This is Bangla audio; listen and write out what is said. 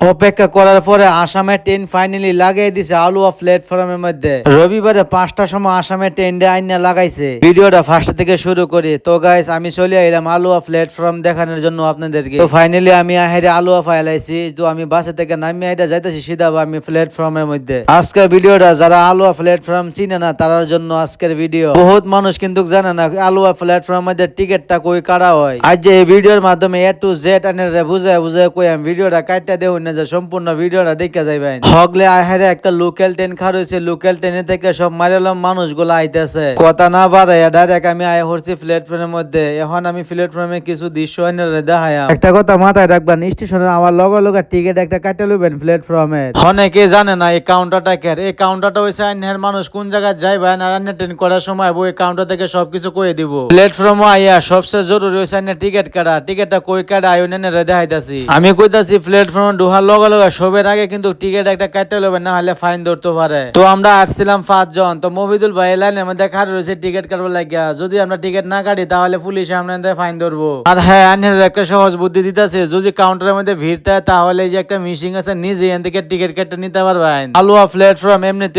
অপেক্ষা করার পরে আসামের ট্রেন ফাইনালি লাগিয়ে দিছে আলুয়া প্ল্যাটফর্মের মধ্যে। রবিবারে পাঁচটার সময় আসামের ট্রেনটা আইনা লাগাইছে। ভিডিওটা ফার্স্ট থেকে শুরু করি। তো গাইস আমি চলে এলাম আলুয়া প্ল্যাটফর্ম দেখানোর জন্য আপনাদেরকে। তো ফাইনালি আমি আহেরে আলুয়া ফাইলাইছি তো আমি বাসে থেকে নামি আইটা যাইতেছি সিধা আমি প্ল্যাটফর্মের মধ্যে। আজকের ভিডিওটা যারা আলুয়া প্ল্যাটফর্ম চিনে না তার জন্য আজকের ভিডিও। বহুত মানুষ কিন্তু জানে না আলুয়া প্ল্যাটফর্মের মধ্যে টিকিটটা কই কাটা হয়। আজ যে এই ভিডিওর মাধ্যমে এ টু জেড আনে বুঝায় বুঝায় কই, আমি ভিডিওটা কাটটা দেও না যে সম্পূর্ণ ভিডিওটা দেখে যাইবেন। হগলে আহেরে একটা লোকাল ট্রেন খার হয়েছে লোকাল ট্রেনে থেকে সব মারিলাম মানুষগুলো আইতেছে। কথা না বাড়াই ডাইরেক্ট আমি আয় হচ্ছি প্ল্যাটফর্মের মধ্যে। এখন আমি প্ল্যাটফর্মে কিছু দৃশ্য এনে দেখাই একটা কথা মাথায় রাখবেন স্টেশনে আমার লগে লগে টিকিট একটা কাটে লবেন প্ল্যাটফর্মে অনেকে জানে না এই কাউন্টারটা কে এই কাউন্টারটা হইছে আইনের মানুষ কোন জায়গায় যাইবেন আর আইনের ট্রেন করার সময় ওই কাউন্টার থেকে সবকিছু কয়ে দিব। প্ল্যাটফর্মে আইয়া সবচেয়ে জরুরি হইছে আইনের টিকিট কাটা। টিকিটটা কই কাটা আয়ু নেনে দেখাইতাছি। আমি কইতাছি প্ল্যাটফর্মে ঢোহার লগে লগে সবের আগে কিন্তু টিকিট একটা কাটতে লবে না হলে ফাইন ধরতে পারে। তো আমরা আসছিলাম পাঁচ জন তো মফিদুল ভাই লাইনে মধ্যে খাড় রয়েছে টিকিট কাটবার লাগিয়া। যদি আমরা টিকিট না কাটি, তাহলে পুলিশ আমরা ফাইন ধরবো। আর হ্যাঁ একটা সহজ বুদ্ধি দিতেছে, যদি কাউন্টারের মধ্যে ভিড় থাকে, তাহলে যে একটা মিশিং আছে নিজে এখান থেকে টিকিট কেটে নিতে পারবেন। আলুয়া প্ল্যাটফর্ম এমনিতে